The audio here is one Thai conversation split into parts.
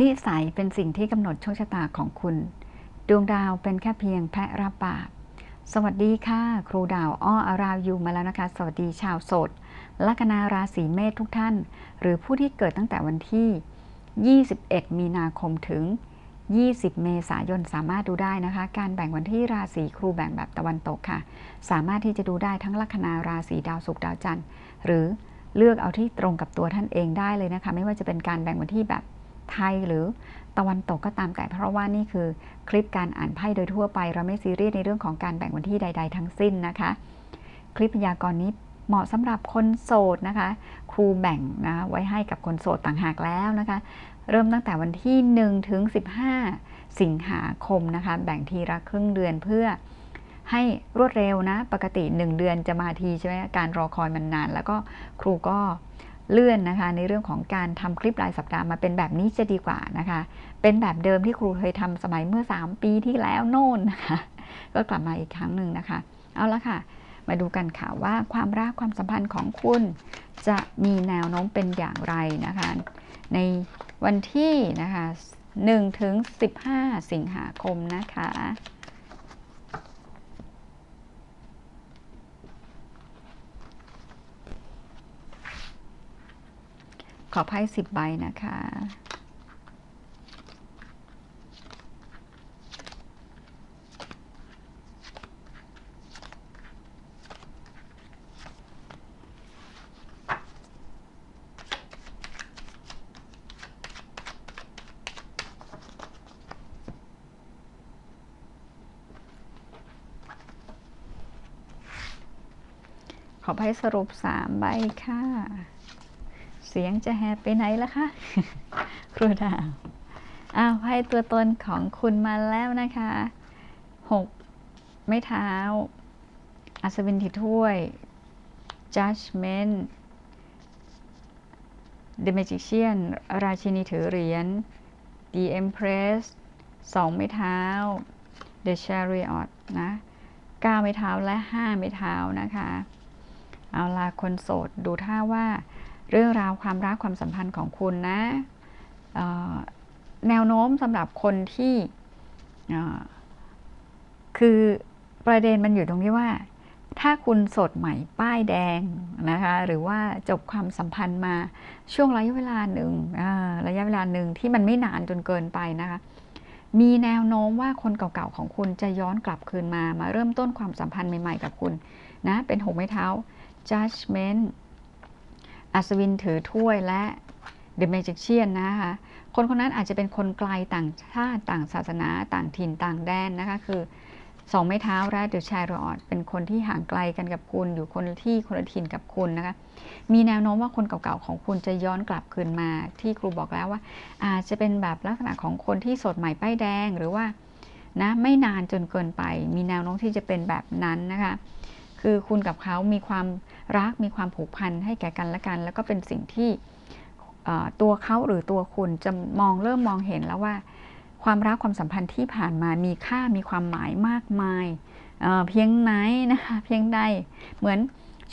นิสัยเป็นสิ่งที่กำหนดโชคชะตาของคุณ ดวงดาวเป็นแค่เพียงแพะรับบาป สวัสดีค่ะ ครูดาวอ้ออาราวยูมาแล้วนะคะ สวัสดีชาวโสดลัคนาราศีเมษทุกท่าน หรือผู้ที่เกิดตั้งแต่วันที่ 21 มีนาคมถึง 20 เมษายนสามารถดูได้นะคะ การแบ่งวันที่ราศีครูแบ่งแบบตะวันตกค่ะ สามารถที่จะดูได้ทั้งลัคนาราศีดาวศุกร์ดาวจันทร์ หรือเลือกเอาที่ตรงกับตัวท่านเองได้เลยนะคะ ไม่ว่าจะเป็นการแบ่งวันที่แบบ ไทยหรือตะวันตกก็ตามแต่เพราะว่านี่คือคลิปการอ่านไพ่โดยทั่วไป เราไม่ซีเรียสในเรื่องของการแบ่งวันที่ใด ๆ ทั้งสิ้นนะคะ คลิปพยากรณ์นี้เหมาะสำหรับคนโสดนะคะ ครูแบ่งนะไว้ให้กับคนโสดต่างหากแล้วนะคะ เริ่มตั้งแต่วันที่ 1 ถึง 15 สิงหาคมนะคะ แบ่งทีละครึ่งเดือนเพื่อให้รวดเร็วนะ ปกติ 1 เดือนจะมาทีใช่ไหมการรอคอยมันนาน แล้วก็ครูก็ เลื่อนนะคะ ในเรื่องของการทำคลิปรายสัปดาห์มาเป็นแบบนี้จะดีกว่านะคะ เป็นแบบเดิมที่ครูเคยทำสมัยเมื่อ 3 ปีที่แล้วโน่นนะคะ ก็กลับมาอีกครั้งหนึ่งนะคะ เอาละค่ะ มาดูกันค่ะว่าความรักความสัมพันธ์ของคุณ จะมีแนวโน้มเป็นอย่างไรนะคะ ในวันที่นะคะ1ถึง15 สิงหาคมนะคะ ขอไพ่สิบใบนะคะ ขอไพ่สรุปสามใบค่ะ สียงจะแฮปไปไหนล่ะคะ ครูดาว อ้าวไพ่ตัวตนของคุณมาแล้วนะคะหกไม้เท้า อัศวินถือถ้วย judgment the magician ราชินีถือเหรียญ the empress สองไม้เท้า the chariot นะเก้าไม้เท้าและห้าไม้เท้านะคะ เอาล่ะคนโสดดูท่าว่า เรื่องราวความรักความสัมพันธ์ของคุณนะแนวโน้มสำหรับคนที่คือประเด็นมันอยู่ตรงที่ว่า ถ้าคุณสดใหม่ป้ายแดงนะคะหรือว่าจบความสัมพันธ์มาช่วงระยะเวลาหนึ่งระยะเวลาหนึ่งที่มันไม่นานจนเกินไปนะคะมีแนวโน้มว่าคนเก่าๆของคุณจะย้อนกลับคืนมามาเริ่มต้นความสัมพันธ์ใหม่ๆกับคุณนะเป็นหกไม้เท้า judgment อัศวินถือถ้วยและ The Magician นนะคะคนคนนั้นอาจจะเป็นคนไกลต่างชาติต่างศาสนาต่างถิ่นต่างแดนนะคะคือสองไม้เท้าและ The Chariot เป็นคนที่ห่างไกลกันกับคุณ อยู่คนที่คนละถิ่นกับคุณนะคะมีแนวโน้มว่าคนเก่าๆของคุณจะย้อนกลับคืนมาที่ครูบอกแล้วว่า อาจจะเป็นแบบลักษณะของคนที่สดใหม่ป้ายแดงหรือว่านะไม่นานจนเกินไป มีแนวโน้มที่จะเป็นแบบนั้นนะคะ คือคุณกับเขามีความรักมีความผูกพันให้แก่กันและกัน แล้วก็เป็นสิ่งที่ตัวเขาหรือตัวคุณจะมองเริ่มมองเห็นแล้วว่า ความรักความสัมพันธ์ที่ผ่านมามีค่ามีความหมายมากมายเเพียงไหนนะคะเพียงใดเหมือน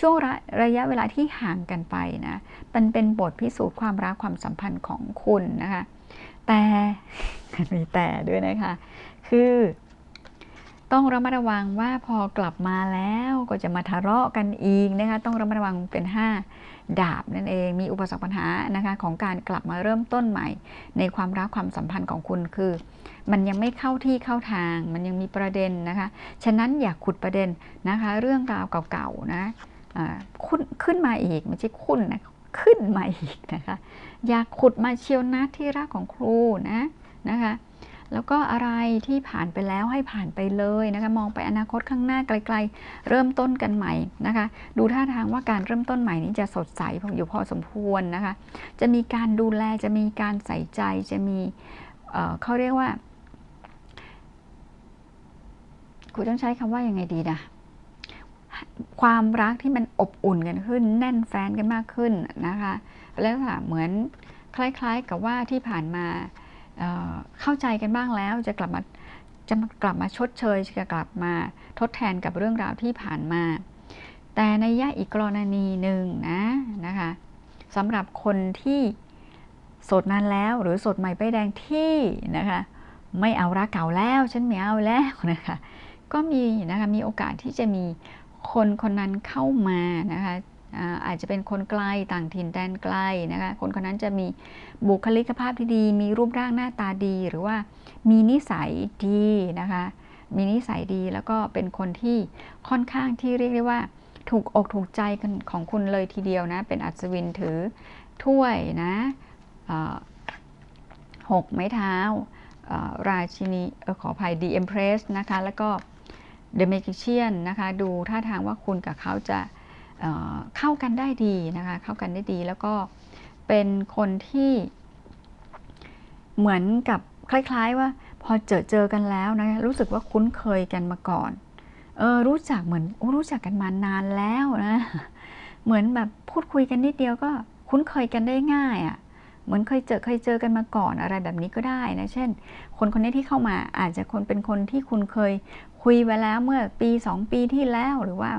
ช่วงระระยะเวลาที่ห่างกันไปนะมันเป็นบทพิสูจน์ความรักความสัมพันธ์ของคุณนะคะ แต่มีแต่ด้วยนะคะ คือ ต้องระมัดระวังว่าพอกลับมาแล้วก็จะมาทะเลาะกันอีกนะคะ ต้องระมัดระวังเป็น 5 ดาบนั่นเอง มีอุปสรรคปัญหานะคะของการกลับมาเริ่มต้นใหม่ ในความรักความสัมพันธ์ของคุณคือ มันยังไม่เข้าที่เข้าทาง มันยังมีประเด็นนะคะ ฉะนั้นอย่าขุดประเด็นนะคะ เรื่องราวเก่าๆนะขึ้นขึ้นมาอีกไม่ใช่คุ้นนะขึ้นมาอีกนะคะ อย่าขุดมาเชียวนะที่รักของครูนะนะคะ แล้วก็อะไรที่ผ่านไปแล้วให้ผ่านไปเลยนะคะ มองไปอนาคตข้างหน้าไกล ๆ เริ่มต้นกันใหม่นะคะ ดูท่าทางว่าการเริ่มต้นใหม่นี้จะสดใสอยู่พอสมควรนะคะ จะมีการดูแลจะมีการใส่ใจจะมีเเขาเรียกว่าคุณต้องใช้คำว่ายังไงดีนะความรักที่มันอบอุ่นกันขึ้น แน่นแฟนกันมากขึ้นนะคะ แล้วค่ะเหมือนคล้ายๆกับว่าที่ผ่านมา เข้าใจกันบ้างแล้วจะกลับมาจะกลับมาชดเชยจะกลับมาทดแทนกับเรื่องราวที่ผ่านมา แต่ในย่อีกกรณีหนึ่งนะนะคะสำหรับคนที่โสดนานแล้วหรือโสดใหม่ป้ายแดงที่นะคะไม่เอารักเก่าแล้วฉันไม่เอาแล้วนะคะก็มีนะคะมีโอกาสที่จะมีคนคนนั้นเข้ามานะคะ อาจจะเป็นคนไกลต่างถิ่นแดนไกลนะคะคนคนนั้นจะมีบุคลิกภาพที่ดี มีรูปร่างหน้าตาดี หรือว่ามีนิสัยดีนะคะมีนิสัยดีแล้วก็เป็นคนที่ค่อนข้างที่เรียกได้ว่า ถูกอกถูกใจของคุณเลยทีเดียวนะ เป็นอัศวินถือถ้วยนะหกไม้เท้าราชินีออขออภัย The Empress นะคะ แล้วก็ The Magician นะคะ ดูท่าทางว่าคุณกับเขาจะ เข้ากันได้ดีนะคะเข้ากันได้ดีแล้วก็เป็นคนที่เหมือนกับคล้าย ๆ ว่าพอเจอเจอกันแล้วนะรู้สึกว่าคุ้นเคยกันมาก่อนเออรู้จักเหมือนอรู้จักกันมานานแล้วนะเหมือนแบบพูดคุยกันนิดเดียวก็คุ้นเคยกันได้ง่ายอะ่ะเหมือนเคยเจอเคยเจอกันมาก่อนอะไรแบบนี้ก็ได้นะ เช่น คนคนนี้ที่เข้ามาอาจจะคนเป็นคนที่คุณเคยคุยไว้แล้วเมื่อปีสองปีที่แล้วหรือว่า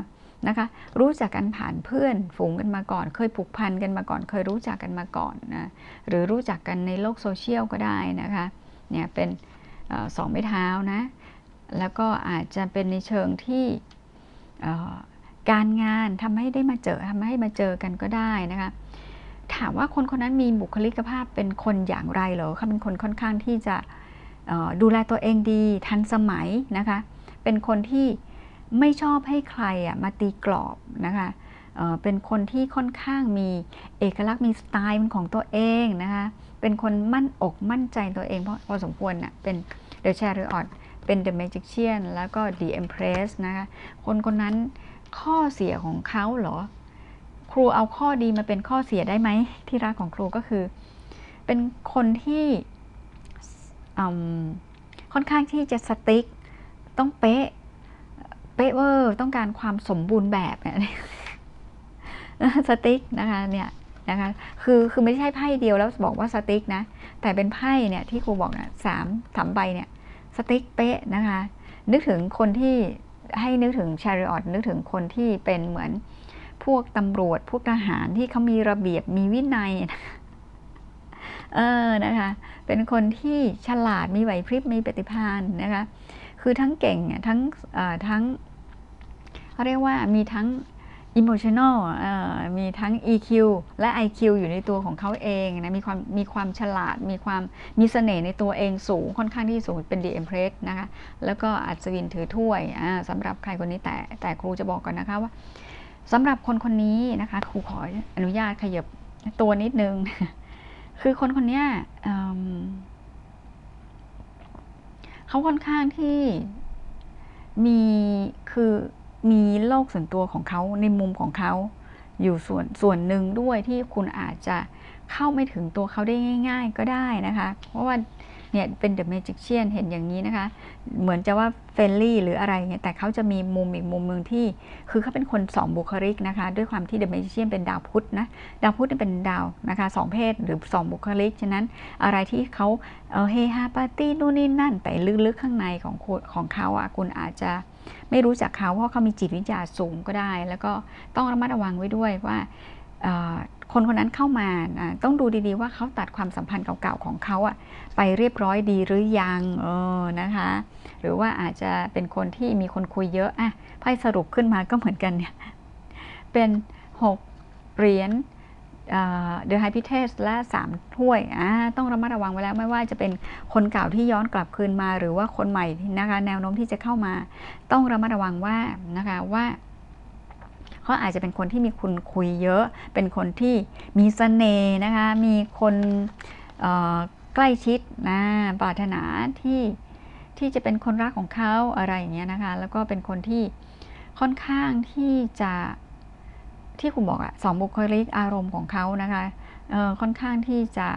นะคะ รู้จักกันผ่านเพื่อนฝูงกันมาก่อน เคยผูกพันกันมาก่อน เคยรู้จักกันมาก่อนนะ หรือรู้จักกันในโลกโซเชียลก็ได้นะคะ เนี่ยเป็นอสองไม้เท้านะ แล้วก็อาจจะเป็นในเชิงที่การงานทำให้ได้มาเจอทำให้มาเจอกันก็ได้นะคะ ถามว่าคนคนนั้นมีบุคลิกภาพเป็นคนอย่างไรเหรอเขาเป็นคนค่อนข้างที่จะดูแลตัวเองดีทันสมัยนะคะ เป็นคนที่ ไม่ชอบให้ใครอะมาตีกรอบนะคะเเป็นคนที่ค่อนข้างมีเอกลักษณ์มีสไตล์เป็นของตัวเองนะคะเป็นคนมั่นอกมั่นใจตัวเองเพอพอสมควรน่ะเป็น The Chariot เป็น The Magician แล้วก็ The Empress นะคะคนคนนั้นข้อเสียของเขาเหรอ ครูเอาข้อดีมาเป็นข้อเสียได้ไหมที่รักของครูก็คือ เป็นคนที่ค่อนข้างที่จะสติ๊กต้องเป๊ะ เป๊ะเวอร์ต้องการความสมบูรณ์แบบเนี่ยสติ๊กนะคะเนี่ยนะคะคือคือไม่ใช่ไพ่เดียวแล้วบอกว่าสติ๊กนะ แต่เป็นไพ่เนี่ยที่ครูบอกนะสามสามใบเนี่ยสติ๊กเป๊ะนะคะ นึกถึงคนที่ให้นึกถึงชาริออตนึกถึงคนที่เป็นเหมือนพวกตำรวจพวกทหารที่เขามีระเบียบมีวินัยเออนะคะ เป็นคนที่ฉลาดมีไหวพริบมีปฏิภาณนะคะ คือทั้งเก่งอะทั้งทั้งเขาเรียกว่ามีทั้ง emotional มีทั้ง EQ และ IQ อยู่ในตัวของเขาเองนะมีความมีความฉลาด มีความมีเสน่ห์ในตัวเองสูงค่อนข้างที่สูงเป็น The Empress นะคะแล้วก็อัศวินถือถ้วยสำหรับใครคนนี้แต่แต่ครูจะบอกก่อนนะคะว่าสำหรับคนคนนี้นะคะครูขออนุญาตขยับตัวนิดนึง คือคนคนนี้ เขาค่อนข้างที่มีคือมีโลกส่วนตัวของเขาในมุมของเขาอยู่ส่วนส่วนหนึ่งด้วยที่คุณอาจจะเข้าไม่ถึงตัวเขาได้ง่าย ๆ ก็ได้นะคะ เพราะว่า เนี่ยเป็น The Magician เห็นอย่างนี้นะคะ เหมือนจะว่าเฟรนลี่หรืออะไรเงี้ยแต่เขาจะมีมุมอีกมุมหนึ่งที่ คือเขาเป็นคนสองบุคลิกนะคะ ด้วยความที่ The Magician เป็นดาวพุธนะดาวพุธเนี่เป็นดาวนะคะสองเพศหรือสองบุคลิก ฉะนั้นอะไรที่เขาเออเฮฮาปาร์ตี้นู่นนี่นั่น แต่ลึกๆข้างในของของเขาอะคุณอาจจะไม่รู้จักเขาเพราะเขามีจิตวิทยาสูงก็ได้ แล้วก็ต้องระมัดระวังไว้ด้วยว่า คนคนนั้นเข้ามาต้องดูดีๆว่าเขาตัดความสัมพันธ์เก่าๆของเขาอะไปเรียบร้อยดีหรือยังเออนะคะ หรือว่าอาจจะเป็นคนที่มีคนคุยเยอะอะไพ่สรุปขึ้นมาก็เหมือนกันเนี่ยเป็น 6 เหรียญเดอะไฮพิเทสและ3ถ้วยต้องระมัดระวังไว้แล้วไม่ว่าจะเป็นคนเก่าที่ย้อนกลับคืนมา หรือว่าคนใหม่นะคะแนวโน้มที่จะเข้ามา ต้องระมัดระวังว่านะคะว่า เขาอาจจะเป็นคนที่มีคุณคุยเยอะ เป็นคนที่มีเสน่ห์นะคะ มีคนใกล้ชิดนะปรารถนาที่ที่จะเป็นคนรักของเขาอะไรอย่างเงี้ยนะคะ แล้วก็เป็นคนที่ค่อนข้างที่จะที่คุณบอกอะสองบุคลิกอารมณ์ของเขานะคะเออค่อนข้างที่จะ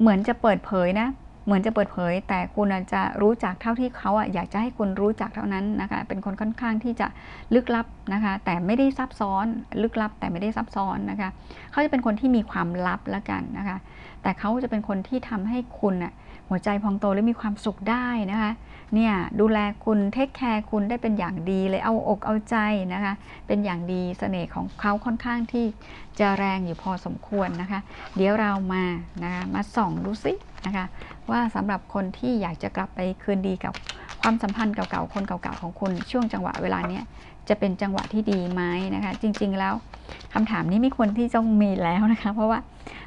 เหมือนจะเปิดเผยนะ เหมือนจะเปิดเผย แต่คุณอาจจะรู้จักเท่าที่เขาอะอยากจะให้คุณรู้จักเท่านั้นนะคะ เป็นคนค่อนข้างที่จะลึกลับนะคะ แต่ไม่ได้ซับซ้อน ลึกลับ แต่ไม่ได้ซับซ้อนนะคะ เขาจะเป็นคนที่มีความลับละกันนะคะ แต่เขาจะเป็นคนที่ทำให้คุณอะ หัวใจพองโตและมีความสุขได้นะคะ เนี่ยดูแลคุณเทคแคร์คุณได้เป็นอย่างดีเลยเอาอกเอาใจนะคะ เป็นอย่างดีเสน่ห์ของเขาค่อนข้างที่จะแรงอยู่พอสมควรนะคะ เดี๋ยวเรามานะคะมาส่องดูสินะคะ ว่าสำหรับคนที่อยากจะกลับไปคืนดีกับความสัมพันธ์เก่าๆ คนเก่าๆ ของคุณช่วงจังหวะเวลาเนี้ยจะเป็นจังหวะที่ดีไหมนะคะ จริงๆแล้วคำถามนี้ไม่ควรที่จะมีแล้วนะคะ เพราะว่า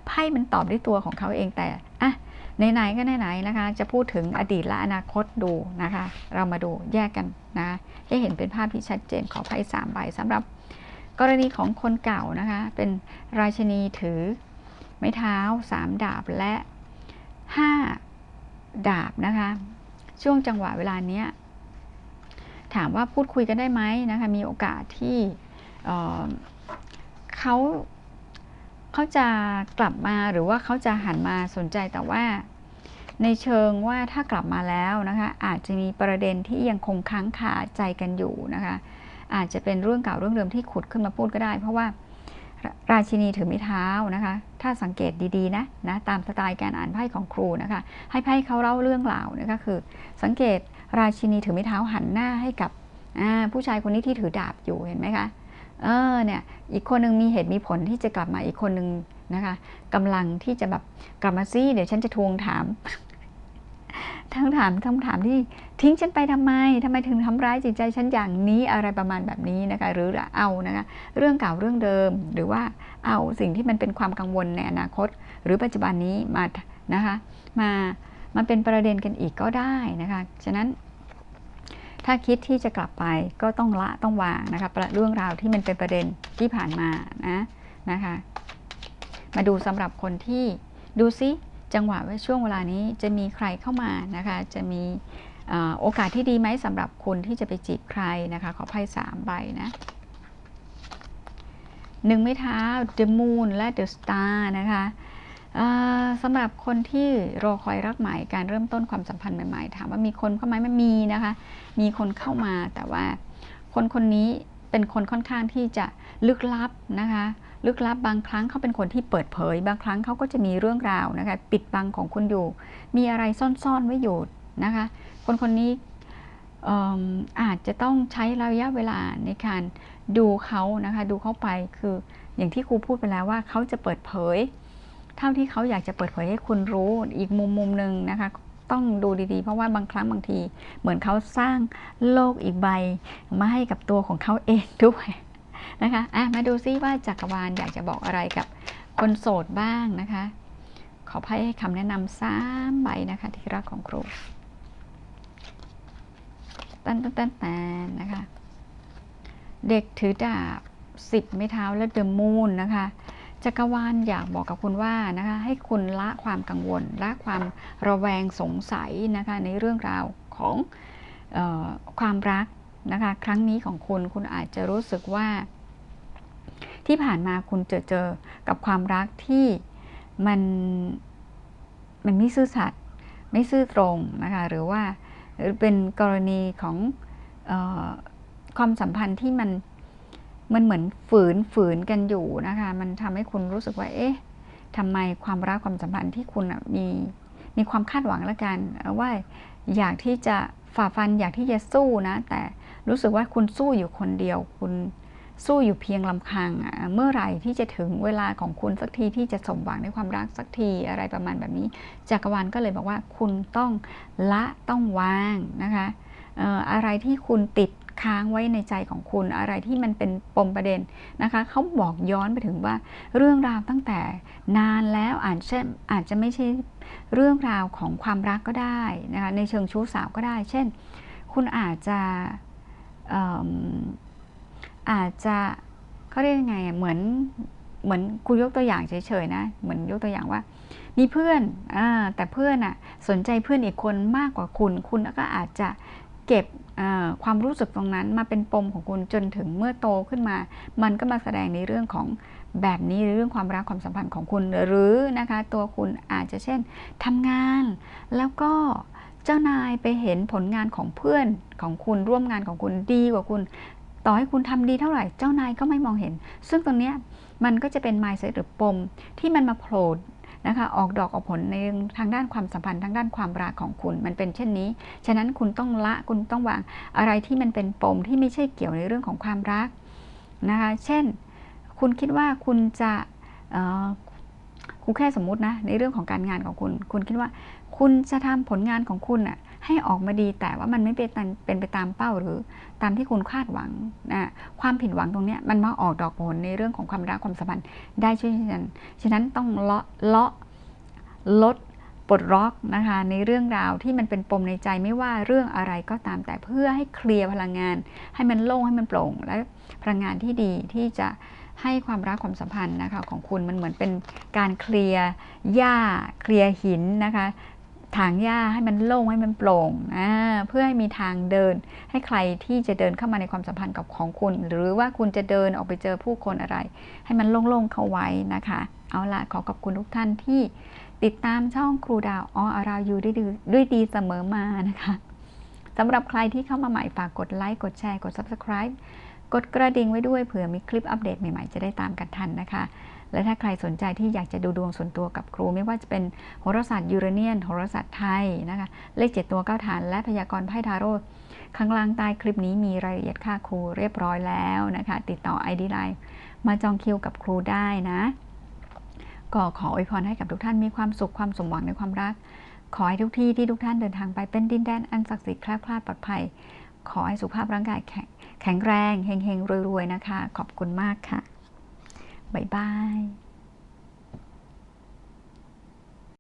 ไพ่มันตอบด้วยตัวของเขาเองแต่อะ ไหนๆก็ไหนๆนะคะ จะพูดถึงอดีตและอนาคตดูนะคะ เรามาดูแยกกันนะคะให้เห็นเป็นภาพที่ชัดเจนขอไพ่สามใบสำหรับกรณีของคนเก่านะคะ เป็นราชนีถือ ไม้เท้าสามดาบและห้าดาบนะคะ ช่วงจังหวะเวลาเนี้ยถามว่าพูดคุยกันได้ไหมนะคะ มีโอกาสที่เเขา เขาจะกลับมาหรือว่าเขาจะหันมาสนใจแต่ว่า ในเชิงว่าถ้ากลับมาแล้วนะคะอาจจะมีประเด็นที่ยังคงค้างคาใจกันอยู่นะคะอาจจะเป็นเรื่องเก่าเรื่องเดิมที่ขุดขึ้นมาพูดก็ได้ เพราะว่าราชินีถือไม้เท้านะคะ ถ้าสังเกตดีๆนะนะตามสไตล์การอ่านไพ่ของครูนะคะ ให้ไพ่เขาเล่าเรื่องราวนะคะคือ สังเกตราชินีถือไม้เท้าหันหน้าให้กับผู้ชายคนนี้ที่ถือดาบอยู่เห็นไหมคะ เออเนี่ยอีกคนหนึ่งมีเหตุมีผลที่จะกลับมาอีกคนหนึ่งนะคะกำลังที่จะแบบกลับมาซิเดี๋ยวฉันจะทวงถามทั้งถามคำถามที่ทิ้งฉันไปทำไมทำไมถึงทำร้ายจิตใจฉันอย่างนี้อะไรประมาณแบบนี้นะคะหรือเอานะคะเรื่องเก่าเรื่องเดิม หรือว่าเอาสิ่งที่มันเป็นความกังวลในอนาคต หรือปัจจุบันนี้มานะคะมามาเป็นประเด็นกันอีกก็ได้นะคะฉะนั้น ถ้าคิดที่จะกลับไปก็ต้องละต้องวางนะคะเรื่องราวที่มันเป็นประเด็นที่ผ่านมานะนะคะ มาดูสำหรับคนที่ดูซิจังหวะว่าช่วงเวลานี้จะมีใครเข้ามานะคะจะมีโอกาสที่ดีไหมสำหรับคุณที่จะไปจีบใครนะคะ ขอไพ่สามใบนะหนึ่งไม้เท้า The Moon และ The Star นะคะ สำหรับคนที่รอคอยรักใหม่การเริ่มต้นความสัมพันธ์ใหม่ๆถามว่ามีคนเข้ามาไม่มีนะคะ มีคนเข้ามาแต่ว่าคนคนนี้เป็นคนค่อนข้างที่จะลึกลับนะคะ ลึกลับบางครั้งเขาเป็นคนที่เปิดเผย บางครั้งเขาก็จะมีเรื่องราวนะคะ ปิดบังของคุณอยู่ มีอะไรซ่อนๆไว้อยู่นะคะ คนคนนี้อาจจะต้องใช้ระยะเวลาในการดูเขานะคะ ดูเขาไปคืออย่างที่ครูพูดไปแล้วว่าเขาจะเปิดเผย เท่าที่เขาอยากจะเปิดเผยให้คุณรู้อีกมุมมุมหนึ่งนะคะ ต้องดูดีๆ เพราะว่าบางครั้งบางที เหมือนเขาสร้างโลกอีกใบ มาให้กับตัวของเขาเองด้วยนะคะอะมาดูซิว่าจักรวาลอยากจะบอกอะไรกับคนโสดบ้างนะคะ ขอให้คำแนะนำสามใบนะคะที่รักของครูตันตันตันตันนะคะ เด็กถือดาบสิบไม้เท้าและเดอะมูนนะคะ จักรวาลอยากบอกกับคุณว่านะคะให้คุณละความกังวลละความระแวงสงสัยนะคะในเรื่องราวของออความรักนะคะครั้งนี้ของคุณคุณอาจจะรู้สึกว่า ที่ผ่านมาคุณเจอเจอกับความรักที่มันมันไม่ซื่อสัตย์ไม่ซื่อตรงนะคะหรือว่าเป็นกรณีของออความสัมพันธ์ที่มัน มันเหมือนฝืนฝืนกันอยู่นะคะ มันทำให้คุณรู้สึกว่า เอ๊ะทำไมความรักความสัมพันธ์ที่คุณมีมีความคาดหวังแล้วกันว่าอยากที่จะฝ่าฟันอยากที่จะสู้นะ แต่รู้สึกว่าคุณสู้อยู่คนเดียว คุณสู้อยู่เพียงลำพังเมื่อไหร่ที่จะถึงเวลาของคุณสักทีที่จะสมหวังในความรักสักทีอะไรประมาณแบบนี้จักรวาลก็เลยบอกว่าคุณต้องละต้องวางนะคะอะไรที่คุณติด ค้างไว้ในใจของคุณอะไรที่มันเป็นปมประเด็นนะคะเขาบอกย้อนไปถึงว่าเรื่องราวตั้งแต่นานแล้วอาจจะอาจจะไม่ใช่เรื่องราวของความรักก็ได้นะคะในเชิงชู้สาวก็ได้ เช่น คุณอาจจะอาจจะเขาเรียกยังไงเหมือนเหมือนคุณยกตัวอย่างเฉยๆนะ เหมือนยกตัวอย่างว่า มีเพื่อนอแต่เพื่อนอะสนใจเพื่อนอีกคนมากกว่าคุณ คุณก็อาจจะ เก็บความรู้สึกตรงนั้นมาเป็นปมของคุณจนถึงเมื่อโตขึ้นมา มันก็มาแสดงในเรื่องของแบบนี้เรื่องความรักความสัมพันธ์ของคุณหรือนะคะตัวคุณอาจจะเช่นทำงาน แล้วก็เจ้านายไปเห็นผลงานของเพื่อนของคุณร่วมงานของคุณดีกว่าคุณ ต่อให้คุณทำดีเท่าไหร่เจ้านายก็ไม่มองเห็น ซึ่งตรงนี้มันก็จะเป็นไมซ์หรือปมที่มันมาโผล่ นะคะออกดอกออกผลในทางด้านความสัมพันธ์ทางด้านความรักของคุณมันเป็นเช่นนี้ ฉะนั้นคุณต้องละคุณต้องวางอะไรที่มันเป็นปมที่ไม่ใช่เกี่ยวในเรื่องของความรักนะคะเช่น คุณคิดว่าคุณจะคุณแค่สมมตินะในเรื่องของการงานของคุณ คุณคิดว่าคุณจะทำผลงานของคุณอะ ให้ออกมาดีแต่ว่ามันไม่เป็นเป็นไปตามเป้าหรือตามที่คุณคาดหวังนะความผิดหวังตรงนี้มันมาออกดอกผลในเรื่องของความรักความสัมพันธ์ได้เช่นกันฉะนั้นต้องเลาะเลาะลดปลดล็อกนะคะในเรื่องราวที่มันเป็นปมในใจไม่ว่าเรื่องอะไรก็ตามแต่เพื่อให้เคลียร์พลังงาน ให้มันโล่งให้มันโปร่ง และพลังงานที่ดีที่จะให้ความรักความสัมพันธ์นะคะของคุณมันเหมือนเป็นการเคลียร์หญ้าเคลียร์หินนะคะ ถางหญ้าให้มันโล่งให้มันโปร่งอ่าเพื่อให้มีทางเดิน ให้ใครที่จะเดินเข้ามาในความสัมพันธ์กับของคุณ หรือว่าคุณจะเดินออกไปเจอผู้คนอะไร ให้มันโล่งๆเข้าไว้นะคะ เอาล่ะขอขอบคุณทุกท่านที่ติดตามช่องครูดาวออรายูด้วยดีด้วยดีเสมอมานะคะสำหรับใครที่เข้ามาใหม่ฝากกดไลค์กดแชร์กด Subscribe กดกระดิ่งไว้ด้วยเผื่อมีคลิปอัปเดตใหม่ๆจะได้ตามกันทันนะคะ และถ้าใครสนใจที่อยากจะดูดวงส่วนตัวกับครู ไม่ว่าจะเป็นโหราศาสตร์ยูเรเนียนโหราศาสตร์ไทยนะคะเลขเจ็ดตัวเก้าฐาน และพยากรณ์ไพ่ทาโร่ข้างล่างใต้คลิปนี้มีรายละเอียดค่าครูเรียบร้อยแล้วนะคะ ติดต่อ ID Line มาจองคิวกับครูได้นะ ก็ขออวยพรให้กับทุกท่านมีความสุขความสมหวังในความรัก ขอให้ทุกที่ที่ทุกท่านเดินทางไปเป็นดินแดนอันศักดิ์สิทธิ์แคล้วคลาดปลอดภัย ขอให้สุขภาพร่างกายแข็งแข็งแรงเฮงๆรวยๆนะคะ ขอบคุณมากค่ะ บ๊ายบาย